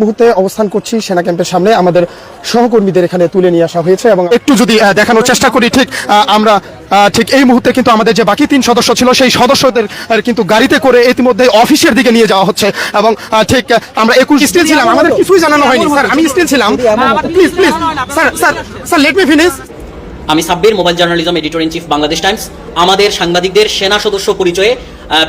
মুহূর্তে অবস্থান করছি সেনা ক্যাম্পের সামনে। আমাদের সহকর্মীদের এখানে তুলে নিয়ে আসা হয়েছে এবং একটু যদি দেখানোর চেষ্টা করি, ঠিক আমরা ঠিক এই মুহূর্তে কিন্তু আমাদের যে বাকি তিন সদস্য ছিল, সেই সদস্যদের কিন্তু গাড়িতে করে ইতিমধ্যে অফিসের দিকে নিয়ে যাওয়া হচ্ছে এবং ঠিক, আমরা একুশ স্টিল ছিলাম। আমাদের কিছুই জানানো হয়নি। স্যার, আমি স্টিল ছিলাম। Please please, sir sir sir let me finish আমি Sabbir, mobile journalism editor in chief Bangladesh Times. আমাদের সাংবাদিকদের সেনা সদস্য পরিচয়ে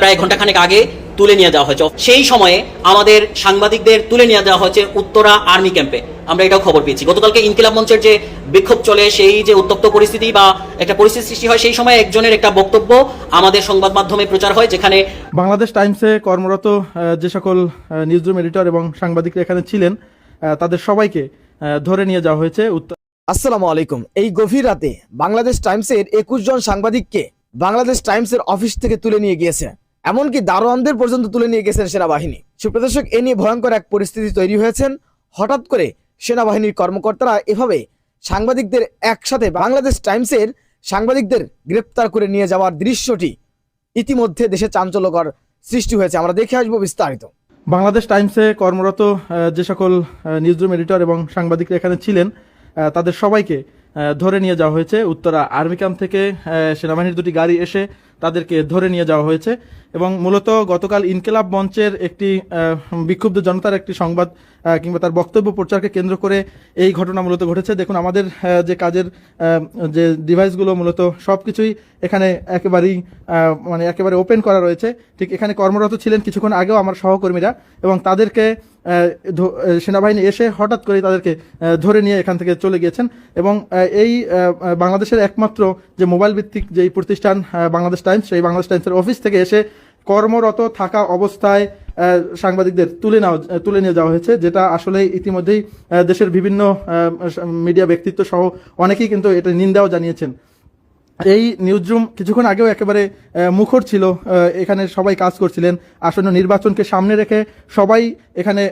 প্রায় ঘন্টাখানেক আগে তুলে নিয়ে যাওয়া হয়েছে। সেই সময়ে আমাদের সাংবাদিকদের তুলে নিয়ে যাওয়া হয়েছে উত্তরা আর্মি ক্যাম্পে। আমরা এটাও খবর পেয়েছি। গতকালকে ইনকিলাব মঞ্চের যে বিক্ষোভ চলে সেই যে উত্তপ্ত পরিস্থিতি বা একটা পরিস্থিতি সৃষ্টি হয় সেই সময় একজনের একটা বক্তব্য আমাদের সংবাদ মাধ্যমে প্রচার হয় যেখানে বাংলাদেশ টাইমসে কর্মরত যে সকল নিউজ রুম এডিটর এবং সাংবাদিকরা এখানে ছিলেন তাদের সবাইকে ধরে নিয়ে যাওয়া হয়েছে উত্তর আসসালামু আলাইকুম। এই গভীর রাতে বাংলাদেশ টাইমসের একুশ জন সাংবাদিককে বাংলাদেশ টাইমসের অফিস থেকে তুলে নিয়ে গিয়েছে। এমনকি দারোয়ানদের পর্যন্ত তুলে নিয়ে গেছেন সেনাবাহিনী। সুপ্রদর্শক, এ নিয়ে ভয়ঙ্কর এক পরিস্থিতি তৈরি হয়েছেন। হঠাৎ করে সেনাবাহিনীর কর্মকর্তারা এভাবে সাংবাদিকদের একসাথে বাংলাদেশ টাইমসের সাংবাদিকদের গ্রেপ্তার করে নিয়ে যাওয়ার দৃশ্যটি ইতিমধ্যে দেশে চাঞ্চল্যকর সৃষ্টি হয়েছে। আমরা দেখে আসব বিস্তারিত। বাংলাদেশ টাইমসে কর্মরত যে সকল নিউজ রুম এডিটর এবং সাংবাদিকরা এখানে ছিলেন তাদের সবাইকে ধরে নিয়ে যাওয়া হয়েছে। উত্তরা আর্মি ক্যাম্প থেকে সেনাবাহিনীর দুটি গাড়ি এসে তাদেরকে ধরে নিয়ে যাওয়া হয়েছে এবং মূলত গতকাল ইনকেলাব মঞ্চের একটি বিক্ষুব্ধ জনতার একটি সংবাদ কিংবা তার বক্তব্য প্রচারকে কেন্দ্র করে এই ঘটনা মূলত ঘটেছে। দেখুন, আমাদের যে কাজের যে ডিভাইসগুলো মূলত সব কিছুই এখানে একেবারেই মানে একেবারে ওপেন করা রয়েছে। ঠিক এখানে কর্মরত ছিলেন কিছুক্ষণ আগেও আমার সহকর্মীরা এবং তাদেরকে সেনাবাহিনী এসে হঠাৎ করে তাদেরকে ধরে নিয়ে এখান থেকে চলে গিয়েছেন এবং এই বাংলাদেশের একমাত্র যে মোবাইল ভিত্তিক যেই প্রতিষ্ঠান বাংলাদেশ টাইমস, সেই বাংলাদেশ টাইমসের অফিস থেকে এসে কর্মরত থাকা অবস্থায় সাংবাদিকদের তুলে নেওয়া তুলে নিয়ে যাওয়া হয়েছে, যেটা আসলে ইতিমধ্যেই দেশের বিভিন্ন মিডিয়া ব্যক্তিত্ব সহ অনেকেই কিন্তু এটা নিন্দাও জানিয়েছেন। এই নিউজরুম কিছুক্ষণ আগেও একেবারে মুখর ছিল। এখানে সবাই কাজ করছিলেন। আসন্ন নির্বাচনকে সামনে রেখে সবাই এখানে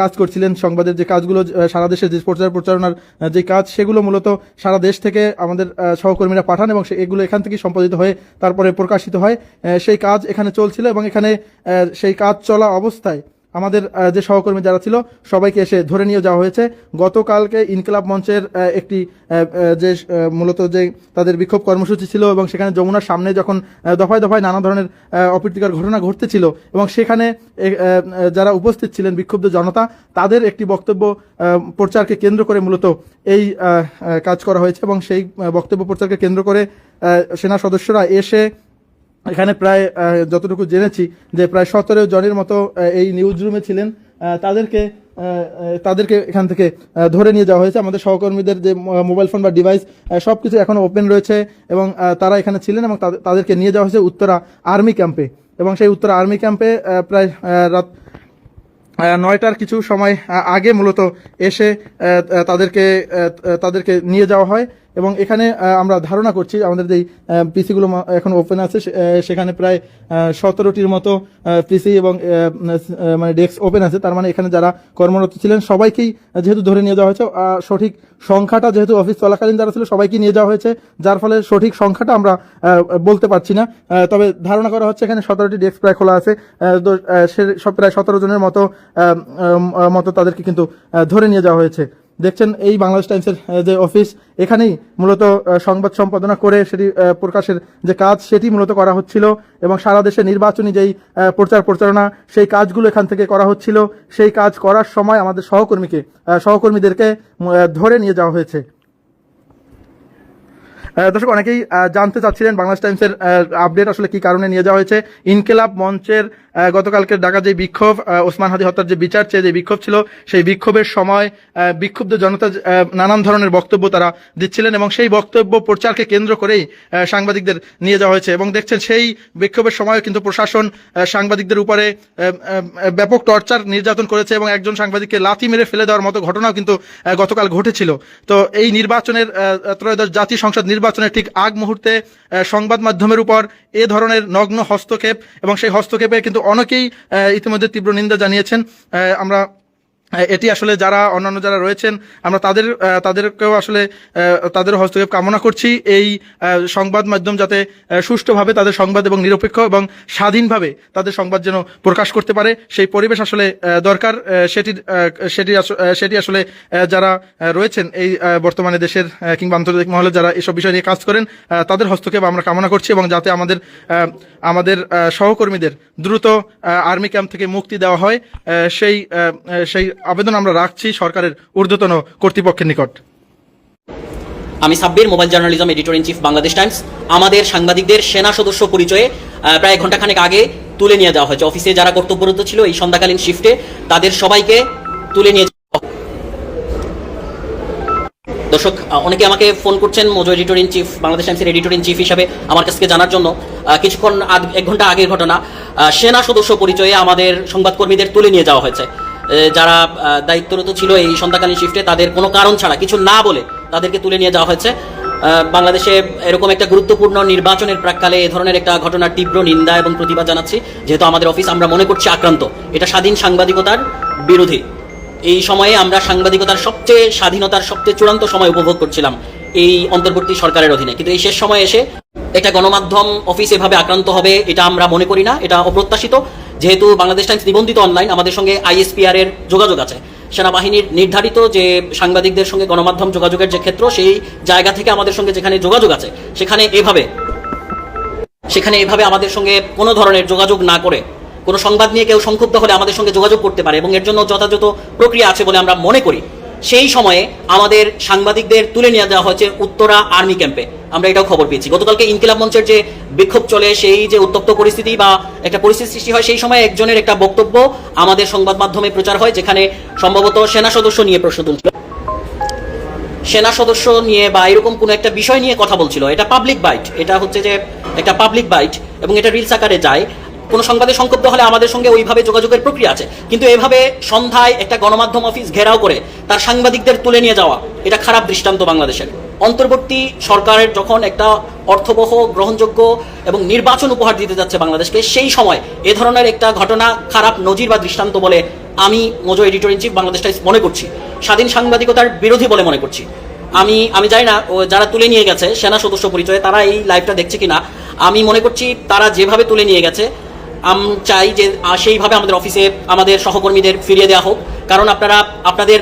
কাজ করছিলেন। সংবাদের যে কাজগুলো সারা দেশের যে প্রচার প্রচারণার যে কাজ, সেগুলো মূলত সারা দেশ থেকে আমাদের সহকর্মীরা পাঠান এবং এগুলো এখান থেকেই সম্পাদিত হয়ে তারপরে প্রকাশিত হয়। সেই কাজ এখানে চলছিল এবং এখানে সেই কাজ চলা অবস্থায় আমাদের যে সহকর্মী যারা ছিল, সবাইকে এসে ধরে নিয়ে যাওয়া হয়েছে। গতকালকে ইনকলাব মঞ্চের একটি যে মূলত যে তাদের বিক্ষোভ কর্মসূচি ছিল এবং সেখানে যমুনার সামনে যখন দফায় দফায় নানা ধরনের অপ্রীতিকর ঘটনা ঘটতেছিল এবং সেখানে যারা উপস্থিত ছিলেন বিক্ষুব্ধ জনতা, তাদের একটি বক্তব্য প্রচারকে কেন্দ্র করে মূলত এই কাজ করা হয়েছে এবং সেই বক্তব্য প্রচারকে কেন্দ্র করে সেনা সদস্যরা এসে এখানে প্রায় যতটুকু জেনেছি যে প্রায় সতেরো জনের মতো এই নিউজ রুমে ছিলেন তাদেরকে তাদেরকে এখান থেকে ধরে নিয়ে যাওয়া হয়েছে। আমাদের সহকর্মীদের যে মোবাইল ফোন বা ডিভাইস সব কিছু এখনও ওপেন রয়েছে এবং তারা এখানে ছিলেন এবং তাদের- তাদেরকে নিয়ে যাওয়া হয়েছে উত্তরা আর্মি ক্যাম্পে এবং সেই উত্তরা আর্মি ক্যাম্পে প্রায় রাত নয়টার কিছু সময় আগে মূলত এসে তাদেরকে তাদেরকে নিয়ে যাওয়া হয়। এবং এখানে আমরা ধারণা করছি আমাদের যেই পিসিগুলো এখন ওপেন আছে সেখানে প্রায় সতেরোটির মতো পিসি এবং মানে ডেস্ক ওপেন আছে। তার মানে এখানে যারা কর্মরত ছিলেন, সবাইকেই যেহেতু ধরে নিয়ে যাওয়া হয়েছে সঠিক সংখ্যাটা যেহেতু অফিস চলাকালীন যারা ছিল সবাইকে নিয়ে যাওয়া হয়েছে, যার ফলে সঠিক সংখ্যাটা আমরা বলতে পারছি না। তবে ধারণা করা হচ্ছে এখানে সতেরোটি ডেস্ক প্রায় খোলা আছে সব প্রায় সতেরো জনের মতো মতো তাদেরকে কিন্তু ধরে নিয়ে যাওয়া হয়েছে। দেখছেন এই বাংলাদেশ টাইমসের যে অফিস, এখানেই মূলত সংবাদ সম্পাদনা করে সেটি প্রকাশের যে কাজ, সেটি মূলত করা হচ্ছিল এবং সারা দেশে নির্বাচনী যেই প্রচার প্রচারণা, সেই কাজগুলো এখান থেকে করা হচ্ছিল। সেই কাজ করার সময় আমাদের সহকর্মীকে সহকর্মীদেরকে ধরে নিয়ে যাওয়া হয়েছে। দর্শক, অনেকেই জানতে চাচ্ছিলেন বাংলাদেশ টাইমসের আপডেট আসলে কি কারণে নিয়ে যাওয়া হয়েছে। ইনকেলাব মঞ্চের গতকালকে ডাকা যে বিক্ষোভ ওসমান হাদি হত্যার যে বিচার চেয়ে যে বিক্ষোভ ছিল, সেই বিক্ষোভের সময় বিক্ষুব্ধ জনতা নানান ধরনের বক্তব্য তারা দিচ্ছিলেন এবং সেই বক্তব্য প্রচারকে কেন্দ্র করেই সাংবাদিকদের নিয়ে যাওয়া হয়েছে এবং দেখছেন সেই বিক্ষোভের সময় কিন্তু প্রশাসন সাংবাদিকদের উপরে ব্যাপক টর্চার নির্যাতন করেছে এবং একজন সাংবাদিককে লাথি মেরে ফেলে দেওয়ার মতো ঘটনাও কিন্তু গতকাল ঘটেছিল। তো এই নির্বাচনের ত্রয়োদশ জাতীয় সংসদ নির্বাচনের ঠিক আগ মুহূর্তে সংবাদ মাধ্যমের উপর এ ধরনের নগ্ন হস্তক্ষেপ এবং সেই হস্তক্ষেপে কিন্তু অনেকেই ইতিমধ্যে তীব্র নিন্দা জানিয়েছেন। আমরা এটি আসলে যারা অন্যান্য যারা রয়েছেন, আমরা তাদের তাদেরকেও আসলে তাদের হস্তক্ষেপ কামনা করছি। এই সংবাদ মাধ্যম যাতে সুষ্ঠুভাবে তাদের সংবাদ এবং নিরপেক্ষ এবং স্বাধীনভাবে তাদের সংবাদ যেন প্রকাশ করতে পারে, সেই পরিবেশ আসলে দরকার সেটির সেটি সেটি আসলে যারা রয়েছেন এই বর্তমানে দেশের কিংবা আন্তর্জাতিক মহলে যারা এসব বিষয় নিয়ে কাজ করেন তাদের হস্তক্ষেপ আমরা কামনা করছি এবং যাতে আমাদের আমাদের সহকর্মীদের দ্রুত আর্মি ক্যাম্প থেকে মুক্তি দেওয়া হয় সেই সেই আবেদন আমরা রাখছি সরকারের ঊর্ধ্বতন কর্তৃপক্ষের নিকট। আমি Sabbir, mobile journalism editor in chief, Bangladesh Times. আমাদের সাংবাদিকদের সেনা সদস্য পরিচয়ে প্রায় ঘন্টাখানেক আগে তুলে নিয়ে যাওয়া হয়েছে। অফিসে যারা কর্তব্যরত ছিল এই সন্ধ্যাকালীন শিফটে তাদের সবাইকে তুলে নিয়ে দর্শক অনেকে আমাকে ফোন করছেন, mojo editor in chief, Bangladesh টাইমসের এডিটর ইন চিফ হিসাবে আমার কাছ জানার জন্য। কিছুক্ষণ এক ঘণ্টা আগের ঘটনা। সেনা সদস্য পরিচয়ে আমাদের সংবাদকর্মীদের তুলে নিয়ে যাওয়া হয়েছে। যারা দায়িত্বরত ছিল এই সন্ধ্যাকালীন শিফটে তাদের কোনো কারণ ছাড়া, কিছু না বলে তাদেরকে তুলে নিয়ে যাওয়া হয়েছে। বাংলাদেশে এরকম একটা গুরুত্বপূর্ণ নির্বাচনের প্রাককালে এ ধরনের একটা ঘটনার তীব্র নিন্দা এবং প্রতিবাদ জানাচ্ছি। যেহেতু আমাদের অফিস আমরা মনে করছি আক্রান্ত, এটা স্বাধীন সাংবাদিকতার বিরোধী। এই সময়ে আমরা সাংবাদিকতার সবচেয়ে স্বাধীনতার সবচেয়ে চূড়ান্ত সময় উপভোগ করছিলাম এই অন্তর্বর্তী সরকারের অধীনে। কিন্তু এই শেষ সময়ে এসে একটা গণমাধ্যম অফিস এভাবে আক্রান্ত হবে, এটা আমরা মনে করি না, এটা অপ্রত্যাশিত। যেহেতু বাংলাদেশ টাইমস নিবন্ধিত অনলাইন আমাদের সঙ্গে আইএসপিআর এর যোগাযোগ আছে। সেনাবাহিনীর নির্ধারিত যে সাংবাদিকদের সঙ্গে গণমাধ্যম যোগাযোগের যে ক্ষেত্র, সেই জায়গা থেকে আমাদের সঙ্গে যেখানে যোগাযোগ আছে, সেখানে এভাবে সেখানে এভাবে আমাদের সঙ্গে কোনো ধরনের যোগাযোগ না করে, কোনো সংবাদ নিয়ে কেউ সংক্ষুব্ধ হলে আমাদের সঙ্গে যোগাযোগ করতে পারে এবং এর জন্য যথাযথ প্রক্রিয়া আছে বলে আমরা মনে করি। সেই সময়ে আমাদের সাংবাদিকদের তুলে নিয়ে যাওয়া হয়েছে উত্তরা আর্মি ক্যাম্পে। আমরা এটাও খবর পেয়েছি। গতকালকে ইনকিলাব মঞ্চের যে বিক্ষোভ চলে, সেই যে উত্তপ্ত পরিস্থিতি বা একটা পরিস্থিতি সৃষ্টি হয়, সেই সময় একজনের একটা বক্তব্য আমাদের সংবাদ মাধ্যমে প্রচার হয়, যেখানে সম্ভবত সেনা সদস্য নিয়ে প্রশ্ন তুলছিল। সেনা সদস্য নিয়ে বা এরকম কোনো একটা বিষয় নিয়ে কথা বলছিল। এটা পাবলিক বাইট এটা হচ্ছে যে একটা পাবলিক বাইট এবং এটা রিলস আকারে যায়। কোনো সংবাদে সংক্ষুব্ধ হলে আমাদের সঙ্গে ওইভাবে যোগাযোগের প্রক্রিয়া আছে। কিন্তু এভাবে সন্ধ্যায় একটা গণমাধ্যম অফিস ঘেরাও করে তার সাংবাদিকদের তুলে নিয়ে যাওয়া, এটা খারাপ দৃষ্টান্ত বাংলাদেশের। অন্তর্বর্তী সরকারের যখন একটা অর্থবহ, গ্রহণযোগ্য এবং নির্বাচন উপহার দিতে যাচ্ছে বাংলাদেশকে, সেই সময় এ ধরনের একটা ঘটনা খারাপ, নজির বা দৃষ্টান্ত বলে আমি mojo editor in chief Bangladesh Times মনে করছি। স্বাধীন সাংবাদিকতার বিরোধী বলে মনে করছি। আমি আমি জানি না যারা তুলে নিয়ে গেছে, সেনা সদস্য পরিচয়ে তারা এই লাইভটা দেখছে কিনা, আমি মনে করছি তারা যেভাবে তুলে নিয়ে গেছে আমি চাই যে সেইভাবে আমাদের অফিসে আমাদের সহকর্মীদের ফিরিয়ে দেওয়া হোক। কারণ আপনারা, আপনাদের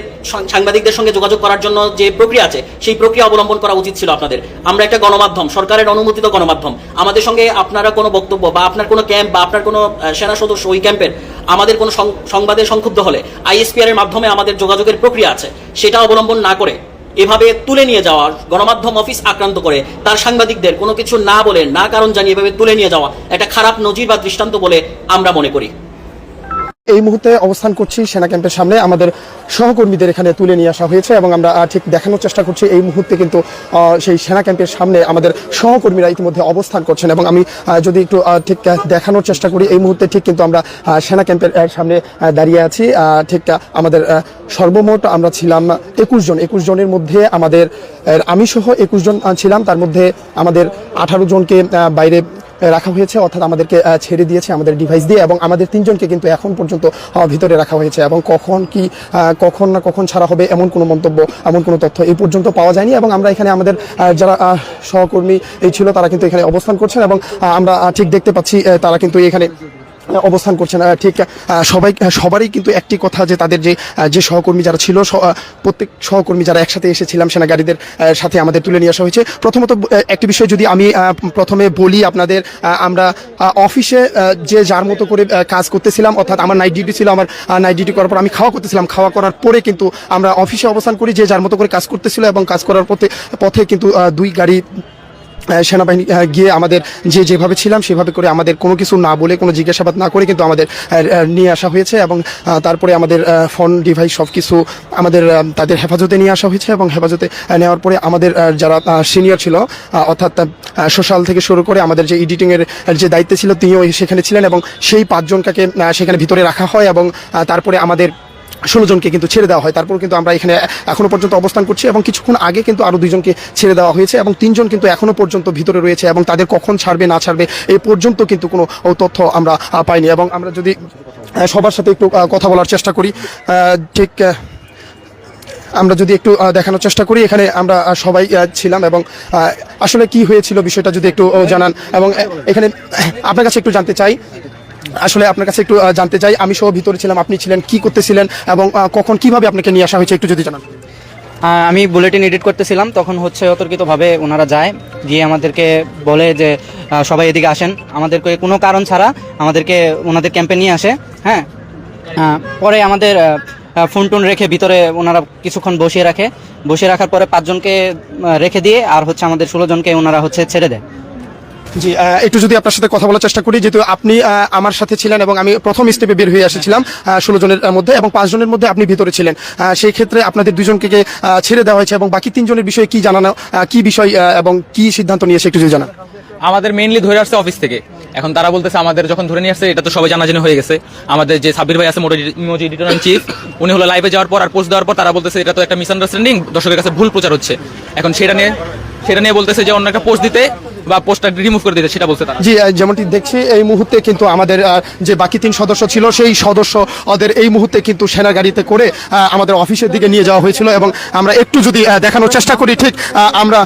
সাংবাদিকদের সঙ্গে যোগাযোগ করার জন্য যে প্রক্রিয়া আছে, সেই প্রক্রিয়া অবলম্বন করা উচিত ছিল আপনাদের। আমরা একটা গণমাধ্যম, সরকারের অনুমোদিত গণমাধ্যম। আমাদের সঙ্গে আপনারা কোনো বক্তব্য বা আপনার কোনো ক্যাম্প বা আপনার কোনো সেনা সদস্য ওই ক্যাম্পের, আমাদের কোনো সংবাদে সংক্ষুব্ধ হলে আইএসপিআর এর মাধ্যমে আমাদের যোগাযোগের প্রক্রিয়া আছে। সেটা অবলম্বন না করে এভাবে তুলে নিয়ে যাওয়া, গণমাধ্যম অফিস আক্রান্ত করে, তার সাংবাদিকদের কোনো কিছু না বলে, না কারণ জানিয়ে এভাবে তুলে নিয়ে যাওয়া, একটা খারাপ নজির বা দৃষ্টান্ত বলে আমরা মনে করি। এই মুহূর্তে অবস্থান করছি সেনা ক্যাম্পের সামনে। আমাদের সহকর্মীদের এখানে তুলে নিয়ে আসা হয়েছে এবং আমরা ঠিক দেখানোর চেষ্টা করছি এই মুহূর্তে কিন্তু সেই সেনা ক্যাম্পের সামনে আমাদের সহকর্মীরা ইতিমধ্যে অবস্থান করছেন এবং আমি যদি একটু ঠিক দেখানোর চেষ্টা করি, এই মুহূর্তে ঠিক কিন্তু আমরা সেনা ক্যাম্পের সামনে দাঁড়িয়ে আছি। ঠিক আমাদের সর্বমোট আমরা ছিলাম একুশ জন। একুশ জনের মধ্যে আমাদের আমি সহ একুশ জন ছিলাম। তার মধ্যে আমাদের আঠারো জনকে বাইরে রাখা হয়েছে, অর্থাৎ আমাদেরকে ছেড়ে দিয়েছে আমাদের ডিভাইস দিয়ে এবং আমাদের তিনজনকে কিন্তু এখন পর্যন্ত ভিতরে রাখা হয়েছে এবং কখন কি কখন না কখন ছাড়া হবে এমন কোনো মন্তব্য, এমন কোনো তথ্য এই পর্যন্ত পাওয়া যায়নি এবং আমরা এখানে আমাদের যারা সহকর্মী এই ছিল তারা কিন্তু এখানে অবস্থান করছেন এবং আমরা ঠিক দেখতে পাচ্ছি তারা কিন্তু এখানে অবস্থান করছেন। ঠিক সবাই সবারই কিন্তু একটি কথা যে তাদের যে যে সহকর্মী যারা ছিল প্রত্যেক সহকর্মী যারা একসাথে এসেছিলাম সেনাগাড়িদের সাথে আমাদের তুলে নিয়ে আসা হয়েছে। প্রথমত একটি বিষয় যদি আমি প্রথমে বলি আপনাদের আমরা অফিসে যে যার মতো করে কাজ করতেছিলাম, অর্থাৎ আমার নাইট ডিউটি ছিল, আমার নাইট ডিউটি করার পর আমি খাওয়া করতেছিলাম। খাওয়া করার পরে কিন্তু আমরা অফিসে অবস্থান করি, যে যার মতো করে কাজ করতেছিল এবং কাজ করার পথে পথে কিন্তু দুই গাড়ি সেনাবাহিনী গিয়ে আমাদের যে যেভাবে ছিলাম, সেভাবে করে আমাদের কোনো কিছু না বলে, কোনো জিজ্ঞাসাবাদ না করে কিন্তু আমাদের নিয়ে আসা হয়েছে এবং তারপরে আমাদের ফোন ডিভাইস সব কিছু আমাদের তাদের হেফাজতে নিয়ে আসা হয়েছে এবং হেফাজতে নেওয়ার পরে আমাদের যারা সিনিয়র ছিল অর্থাৎ সোশ্যাল থেকে শুরু করে আমাদের যে এডিটিংয়ের যে দায়িত্বে ছিল, তিনিও সেখানে ছিলেন এবং সেই পাঁচজনকে সেখানে ভিতরে রাখা হয় এবং তারপরে আমাদের ষোলো জনকে কিন্তু ছেড়ে দেওয়া হয়। তারপর কিন্তু আমরা এখানে এখনও পর্যন্ত অবস্থান করছি এবং কিছুক্ষণ আগে কিন্তু আরও দুইজনকে ছেড়ে দেওয়া হয়েছে এবং তিনজন কিন্তু এখনও পর্যন্ত ভিতরে রয়েছে এবং তাদের কখন ছাড়বে, না ছাড়বে এ পর্যন্ত কিন্তু কোনো তথ্য আমরা পাইনি এবং আমরা যদি সবার সাথে একটু কথা বলার চেষ্টা করি ঠিক আমরা যদি একটু দেখানোর চেষ্টা করি, এখানে আমরা সবাই ছিলাম এবং আসলে কি হয়েছিল বিষয়টা যদি একটু জানান এবং এখানে আপনার কাছে একটু জানতে চাই। আসলে আপনার কাছে একটু জানতে চাই, আমি সহ ভিতরে ছিলাম, আপনি ছিলেন, কি করতেছিলেন, এবং কখন কীভাবে আপনাকে নিয়ে আসা হয়েছে একটু যদি জানান। আমি বুলেটিন এডিট করতেছিলাম, তখন হচ্ছে অতর্কিতভাবে ওনারা যায়, গিয়ে আমাদেরকে বলে যে সবাই এদিকে আসেন। আমাদেরকে কোনো কারণ ছাড়া আমাদেরকে, ওনাদের ক্যাম্পে নিয়ে আসে হ্যাঁ? পরে আমাদের ফোন টোন রেখে ভিতরে ওনারা কিছুক্ষণ বসিয়ে রাখে। বসিয়ে রাখার পরে পাঁচজনকে রেখে দিয়ে, আর হচ্ছে আমাদের ষোলো জনকে ওনারা হচ্ছে ছেড়ে দেয়। জি একটু যদি আপনার সাথে কথা বলার চেষ্টা করি, যেহেতু আপনি আমার সাথে ছিলেন এবং আমি প্রথম স্টেপে বের হয়ে এসেছিলাম ষোলো জনের মধ্যে এবং পাঁচ জনের মধ্যে আপনি ভিতরে ছিলেন। সেই ক্ষেত্রে আপনাদের দুজনকে ছেড়ে দেওয়া হয়েছে এবং বাকি তিনজনের বিষয়ে কি জানানো কি বিষয় এবং কি সিদ্ধান্ত নিয়েছে একটু যদি জানান। আমাদের মেইনলি ধরে আসছে অফিস থেকে। এখন তারা বলতেছে, আমাদের যখন ধরে নিয়ে আসছে, এটা তো সবাই জানাজানি হয়ে গেছে। আমাদের যে সাব্বির ভাই আছে মোজি এডিটর চিফ উনি হলো লাইভে যাওয়ার পর আর পোস্ট দেওয়ার পর তারা বলতেছে, এটা তো একটা মিসআন্ডারস্ট্যান্ডিং দর্শকের কাছে ভুল প্রচার হচ্ছে। এখন সেটা নিয়ে সেটা নিয়ে বলতেছে যে, অন্য একটা পোস্ট দিতে বা পোস্টটা রিমুভ করে দিতে সেটা বলছে তারা। জি যেমনটি দেখছি, এই মুহূর্তে কিন্তু আমাদের যে বাকি তিন সদস্য ছিল, সেই সদস্য ওদের এই মুহূর্তে কিন্তু সেনা গাড়িতে করে আমাদের অফিসের দিকে নিয়ে যাওয়া হয়েছিল এবং আমরা একটু যদি দেখানোর চেষ্টা করি, ঠিক আমরা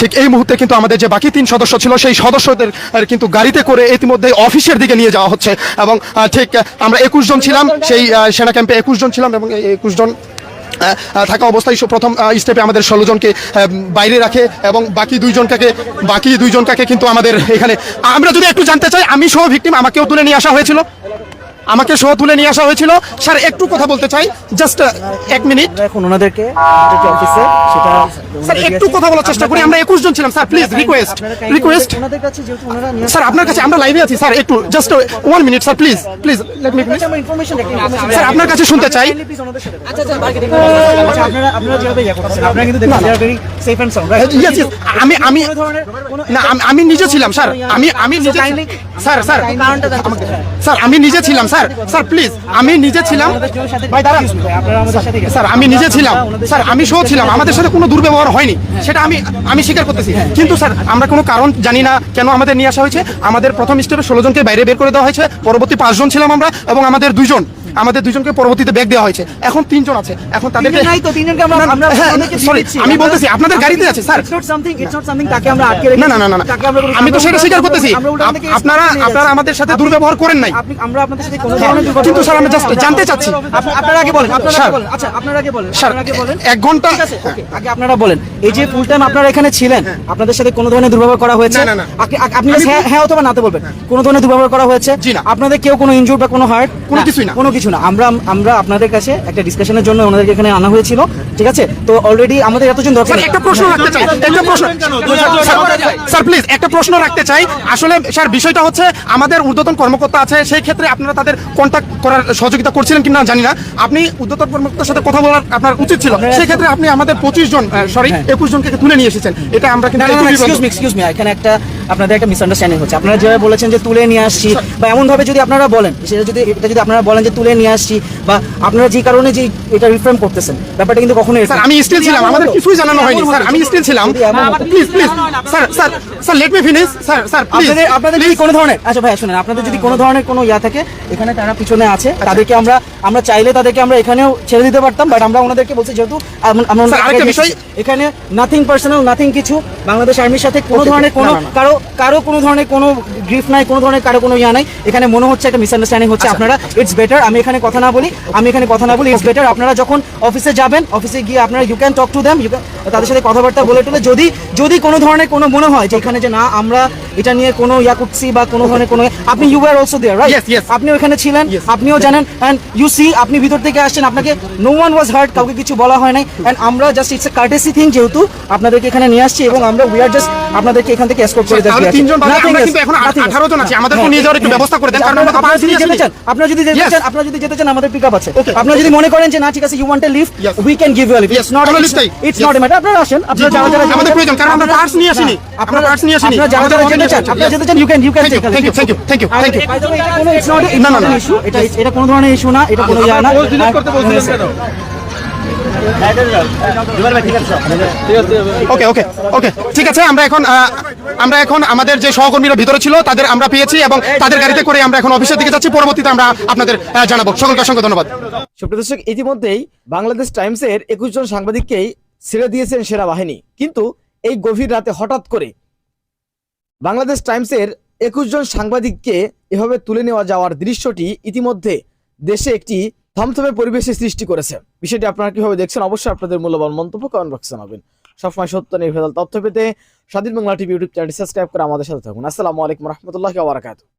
ঠিক এই মুহূর্তে কিন্তু আমাদের যে বাকি তিন সদস্য ছিল, সেই সদস্যদের কিন্তু গাড়িতে করে ইতিমধ্যে অফিসের দিকে নিয়ে যাওয়া হচ্ছে এবং ঠিক, আমরা একুশ জন ছিলাম, সেই সেনা ক্যাম্পে একুশ জন ছিলাম এবং একুশ জন থাকা অবস্থায় প্রথম স্টেপে আমাদের ষোলো জনকে বাইরে রাখে এবং বাকি দুইজনকে বাকি দুইজনকে কিন্তু আমাদের এখানে আমরা যদি একটু জানতে চাই, আমি সহ ভিক্টিম আমাকেও তুলে নিয়ে আসা হয়েছিল। আমাকে সহ তুলে নিয়ে আসা হয়েছিল। স্যার, একটু কথা বলতে চাই। জাস্ট এক মিনিট এখন ওনাদেরকে অফিসে সেটা স্যার একটু কথা বলার চেষ্টা করি আমরা একুশ জন ছিলাম। Sir please request request sir আপনার কাছে আমরা লাইভে আছি স্যার একটু just one minute sir please please let me sir আপনার কাছে শুনতে চাই। আচ্ছা আচ্ছা আপনারা আপনারা যেভাবে করতেছেন আপনারা কিন্তু দেখুন they are very safe and sound right Yes, yes, আমি আমি না আমি- নিজে ছিলাম স্যার। আমি আমি নিজে স্যার স্যার। স্যার আমি নিজে ছিলাম স্যার। স্যার প্লিজ আমি নিজে ছিলাম। ভাই দাঁড়ান। আপনারা আমাদের সাথে স্যার আমি নিজে ছিলাম। স্যার আমি সহ ছিলাম। আমাদের সাথে কোনো দুর্ব্যবহার হয়নি সেটা আমি আমি স্বীকার করতেছি। কিন্তু স্যার আমরা কোনো কারণ জানি না কেন আমাদের নিয়ে আসা হয়েছে। আমাদের প্রথম স্টেপে ষোলো জনকে বাইরে বের করে দেওয়া হয়েছে। পরবর্তী পাঁচজন ছিলাম আমরা এবং আমাদের দুইজন। আমাদের দুইজনকে পরবর্তীতে ব্যাগ দেওয়া হয়েছে। এখন তিনজন আছে। এখন তাদেরকে নাই তো তিনজনকে আমরা আমরা হ্যাঁ, দিচ্ছি। আমি বলতেছি আপনাদের গাড়িতে আছে sir. It's not something it's not something তাকে আমরা আটকে রেখেছি। না না না না। আমি তো সেটা স্বীকার করতেছি। আপনারা আপনারা আমাদের সাথে দুর্ব্যবহার করেন নাই। আমরা আপনাদের সাথে কোনো ধরনের দুর্ব্যবহার কিন্তু স্যার আমি জাস্ট জানতে চাচ্ছি। আপনারা আগে বলেন আপনারা আগে বলেন। আচ্ছা আপনারা আগে বলেন স্যার আগে বলেন। এক ঘণ্টা ঠিক আছে ওকে আগে আপনারা বলেন। এই যে ফুল টাইম আপনারা এখানে ছিলেন আপনাদের সাথে কোনো ধরনের দুর্ব্যবহার করা হয়েছে? না, না, না। আপনি- হ্যাঁ হ্যাঁ অথবা নাতে বলবেন। কোনো ধরনের দুর্ব্যবহার করা হয়েছে? আপনাদের কেউ কোনো ইনজুর বা কোনো হার্ট কোনো কিছুই না। কোনো কিছু না। আমরা আমরা আপনাদের কাছে একটা ডিসকাশনের জন্য ওনাদেরকে এখানে আনা হয়েছিল। ঠিক আছে? তো অলরেডি আমাদের এতজন দরকার একটা প্রশ্ন রাখতে চাই একটা প্রশ্ন স্যার, স্যার প্লিজ একটা প্রশ্ন রাখতে চাই। আসলে স্যার বিষয়টা হচ্ছে আমাদের ঊর্ধ্বতন কর্মকর্তা আছে সেই ক্ষেত্রে আপনারা তাদের কন্ট্যাক্ট করার সহযোগিতা করছিলেন কিনা জানি না। আপনি ঊর্ধ্বতন কর্মকর্তার সাথে কথা বলার আপনার উচিত ছিল। সেই ক্ষেত্রে আপনি আমাদের পঁচিশ জন সরি একুশ জনকে তুলে নিয়ে এসেছেন। এটা আমরা কিন্তু এক্সকিউজ মি এক্সকিউজ মি এখানে একটা আপনাদের একটা মিসআন্ডারস্ট্যান্ডিং হচ্ছে। আপনারা যেভাবে বলেছেন যে তুলে নিয়ে আসছি বা এমন ভাবে যদি আপনারা বলেন সেটা যদি এটা যদি আপনারা বলেন যে তুলে নিয়ে আসছি বা আপনারা যে কারণে যে এটা রিফ্রেম করতেছেন ব্যাপারটা কিন্তু এরকম স্যার আমি স্টিল ছিলাম আমাদের কিছুই জানানো হয়নি। স্যার আমি স্টিল ছিলাম। Please please sir sir sir let me finish sir sir আপনাদের আপনাদের যদি কোনো ধরনের আচ্ছা ভাই শুনেন আপনাদের যদি কোনো ধরনের কোনো ইয়া থাকে এখানে তারা পিছনে আছে তাদেরকে আমরা আমরা চাইলে তাদেরকে আমরা এখানেও ছেড়ে দিতে পারতাম বাট আমরা ওনাদেরকে বলছি যেহেতু আমরা বিষয়- এখানে নাথিং পার্সোনাল নাথিং কিছু বাংলাদেশ আর্মির সাথে কোনো ধরনের কোনো। কারও কারও কোনো ধরনের কোনো গ্রিফ নাই কোনো ধরনের কারও কোনো ইয়া নাই। এখানে মনে হচ্ছে একটা মিসআন্ডারস্ট্যান্ডিং হচ্ছে আপনারা। ইটস বেটার আমি এখানে কথা না বলি আমি এখানে কথা না বলি ইটস বেটার আপনারা যখন অফিসে যাবেন অফিসে গিয়ে আপনারা you can talk to them you তাদের সাথে কথাবার্তা বলে টলে যদি যদি কোনো ধরনের কোনো মনে হয় যে এখানে যে না আমরা এটা নিয়ে কোনো ইয়া করছি বা কোনো ধরনের কোনো আপনি you are also there right yes. আপনি ওখানে ছিলেন আপনিও জানেন এন্ড ইউ সি আপনি ভিতর থেকে আসছেন আপনাকে নো ওয়ান ওয়াজ হার্ট কাউকে কিছু বলা হয় নাই এন্ড আমরা just it's a courtesy thing যেহেতু আপনাদেরকে এখানে নিয়ে আসছি এবং আমরা উই আর জাস্ট আপনাদেরকে এখান থেকে এসকর্ট করে তাহলে দিচ্ছি তিনজন আমরা কিন্তু এখন nothing 18 জন আছি। আমাদেরকে নিয়ে যাওয়ার একটু ব্যবস্থা করে দেন, কারণ আমরা তো পাঁচ যেতে চান আপনারা যদি যেতে চান আপনারা যদি যেতে চান আমাদের পিকআপ আছে। আপনারা যদি মনে করেন যে না ঠিক আছে you want a leave we can give you leave it's not it's not a matter আপনারা আসেন আপনারা যারা যারা আমাদের প্রয়োজন, কারণ আমরা আপনারা- parts নিয়ে আসিনি। আমরা parts নিয়ে আসিনি। আপনারা যারা যারা চান নিয়ে যেতে চান you can you can Thank you, thank you, thank you, thank you, thank you. By the way, এটা কোনো- it's not না, না, not না, an না। issue, এটা এটা কোনো ধরনের ইস্যু না এটা কোনো ইয়া না। করতে বলছিলেন কেন? ওকে ওকে ওকে ঠিক আছে আমরা এখন আমরা এখন আমাদের যে সহকর্মীরা ভিতরে ছিল তাদের আমরা পেয়েছি এবং তাদের গাড়িতে করে আমরা এখন অফিসের দিকে যাচ্ছি পরবর্তীতে আমরা আপনাদের জানাব। সকলকে অসংখ্য ধন্যবাদ। সুপ্রিয় দর্শক ইতিমধ্যেই বাংলাদেশ টাইমসের একুশ জন সাংবাদিককেই ছেড়ে দিয়েছেন সেনাবাহিনী। কিন্তু এই গভীর রাতে হঠাৎ করে বাংলাদেশ টাইমসের একুশ জন সাংবাদিককে এভাবে তুলে নেওয়া যাওয়ার দৃশ্যটি ইতিমধ্যে দেশে একটি থমথমে পরিবেশের সৃষ্টি করেছে। বিষয়টি আপনারা কীভাবে দেখছেন অবশ্যই আপনাদের মূল্যবান মন্তব্য কমেন্ট বক্সে জানাবেন। সবসময় সত্য, নির্ভেজাল তথ্য পেতে Swadhin Bangla TV YouTube channel subscribe করে আমাদের সাথে থাকুন। আসসালামু আলাইকুম রহমতুল্লাহ